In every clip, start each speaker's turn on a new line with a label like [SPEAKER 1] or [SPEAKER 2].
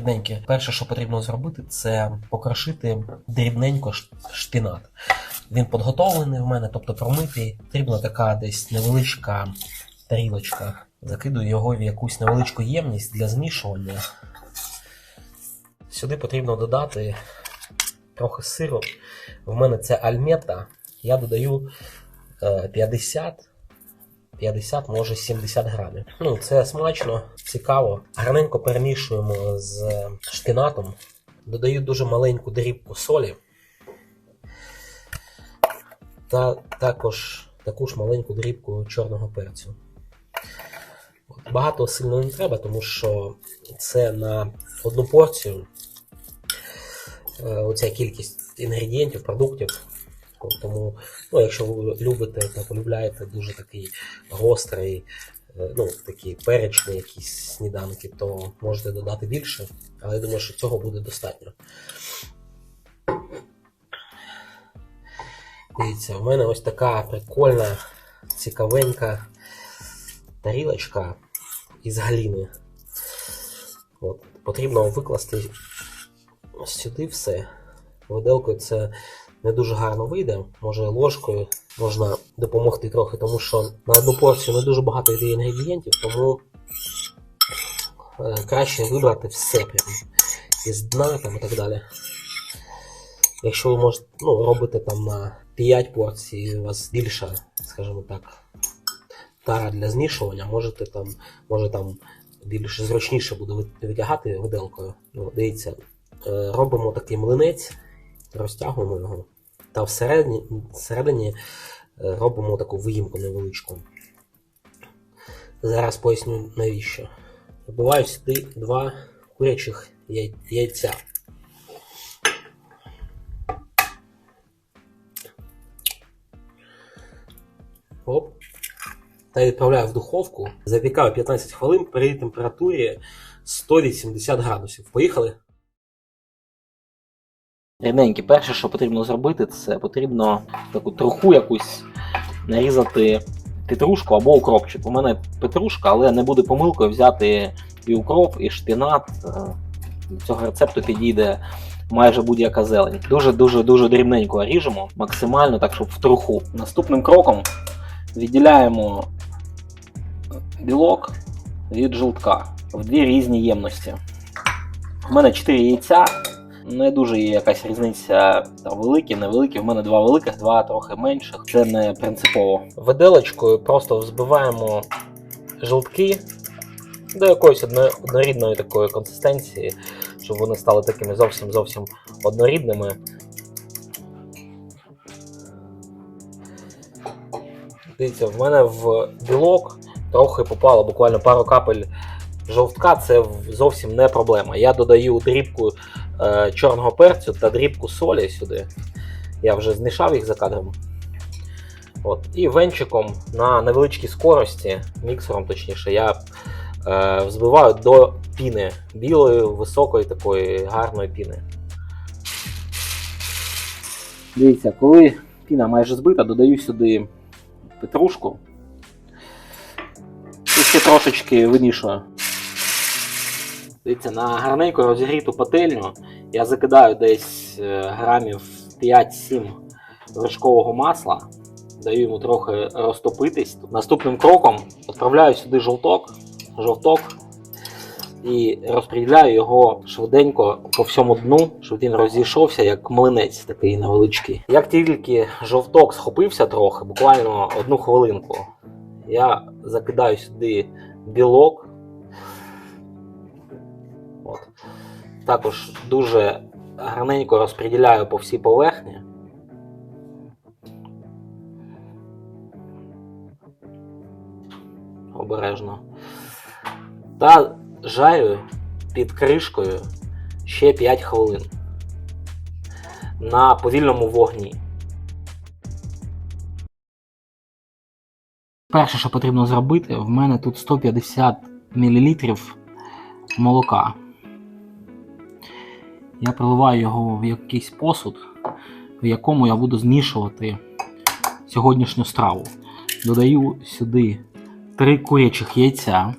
[SPEAKER 1] Рідненьке, перше, що потрібно зробити, це покрошити дрібненько ш- шпінат. Він підготовлений в мене, тобто промитий. Потрібна така десь невеличка тарілочка. Закидую його в якусь невеличку ємність для змішування. Сюди потрібно додати трохи сиру. В мене це альмета. Я додаю е, 50, 50, може 70 грамів. Ну, це смачно, цікаво. Гарненько перемішуємо з шпінатом. Додаю дуже маленьку дрібку солі. Та також таку ж маленьку дрібку чорного перцю. Багато сильно не треба, тому що це на одну порцію. е, Оця кількість інгредієнтів, продуктів. От Тому, ну, якщо ви любите та полюбляєте дуже такий гострий, е, ну, такі перечні якісь сніданки, то можете додати більше, але я думаю, що цього буде достатньо. Дивіться, в мене ось така прикольна, цікавенька тарілочка із гліни. От, потрібно викласти сюди все. Виделкою це не дуже гарно вийде. Може ложкою можна допомогти трохи, тому що на одну порцію не дуже багато йде інгредієнтів, тому е, краще вибрати все прям із дна там, і так далі. Якщо ви можете ну, робите там на 5 порцій, і у вас більша, скажімо так, тара для змішування, можете там, може там більш зручніше буде витягати виделкою. Ну, дивіться, е, робимо такий млинець, розтягуємо його, та всередині, всередині е, робимо таку виїмку невеличку. Зараз поясню навіщо. Вбиваю сюди два курячих яй- яйця. Оп. Та відправляю в духовку. Запікаю 15 хвилин при температурі 180 градусів. Поїхали? Рідненькі, перше, що потрібно зробити, це потрібно таку труху якусь нарізати петрушку або укропчик. У мене петрушка, але не буде помилкою взяти і укроп, і шпінат. Е, До цього рецепту підійде майже будь-яка зелень. Дуже дуже дрібненько ріжемо, максимально так, щоб в труху. Наступним кроком відділяємо білок від жовтка в дві різні ємності. У мене 4 яйця. Не дуже є якась різниця там, великі, невеликі. В мене два великих, два трохи менших. Це не принципово. Виделочкою просто взбиваємо жовтки до якоїсь одно- однорідної такої консистенції, щоб вони стали такими зовсім зовсім однорідними. Дивіться, в мене в білок трохи попало буквально пару капель жовтка, це зовсім не проблема. Я додаю дрібку е, чорного перцю та дрібку солі сюди. Я вже змішав їх за кадром. От. І венчиком на невеличкій скорості, міксером точніше, я е, взбиваю до піни, білої, високої такої гарної піни. Дивіться, коли піна майже збита, додаю сюди петрушку. І ще трошечки вимішую. Дивіться, на гарненько розігріту пательню я закидаю десь е, грамів 5-7 вершкового масла. Даю йому трохи розтопитись. Наступним кроком відправляю сюди жовток, жовток і розподіляю його швиденько по всьому дну, щоб він розійшовся як млинець такий невеличкий. Як тільки жовток схопився трохи, буквально одну хвилинку, я закидаю сюди білок. От. Також дуже гарненько розподіляю по всій поверхні. Обережно. Та жарю під кришкою ще 5 хвилин на повільному вогні. Перше, що потрібно зробити, в мене тут 150 мл молока. Я приливаю його в якийсь посуд, в якому я буду змішувати сьогоднішню страву. Додаю сюди 3 курячих яйця.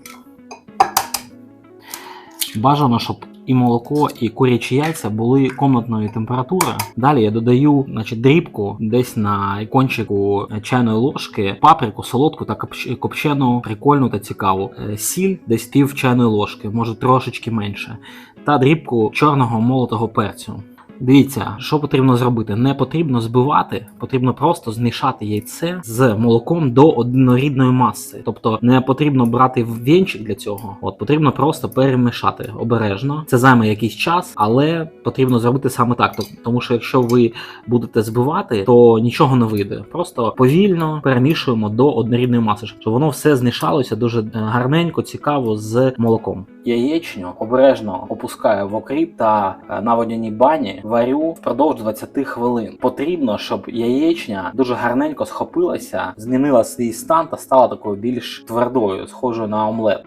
[SPEAKER 1] Бажано, щоб
[SPEAKER 2] і молоко, і курячі яйця були комнатної температури. Далі я додаю значить, дрібку десь на кончику чайної ложки, паприку, солодку та копчену, прикольну та цікаву. Е, Сіль десь пів чайної ложки, може трошечки менше, та дрібку чорного молотого перцю. Дивіться, що потрібно зробити. Не потрібно збивати, потрібно просто змішати яйце з молоком до однорідної маси. Тобто не потрібно брати вінчик для цього. От потрібно просто перемішати обережно. Це займе якийсь час, але потрібно зробити саме так. Тому що якщо ви будете збивати, то нічого не вийде. Просто повільно перемішуємо до однорідної маси, щоб воно все змішалося дуже е, гарненько, цікаво з молоком. Яєчню обережно опускаю в окріп та е, на водяній бані варю впродовж 20 хвилин. Потрібно, щоб яєчня дуже гарненько схопилася, змінила свій стан та стала такою більш твердою, схожою на омлет.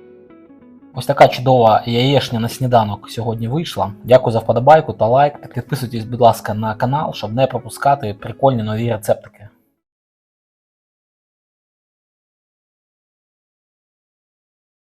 [SPEAKER 2] Ось така чудова яєчня на сніданок сьогодні вийшла. Дякую за вподобайку та лайк. Підписуйтесь, будь ласка, на канал, щоб не пропускати прикольні нові рецептики.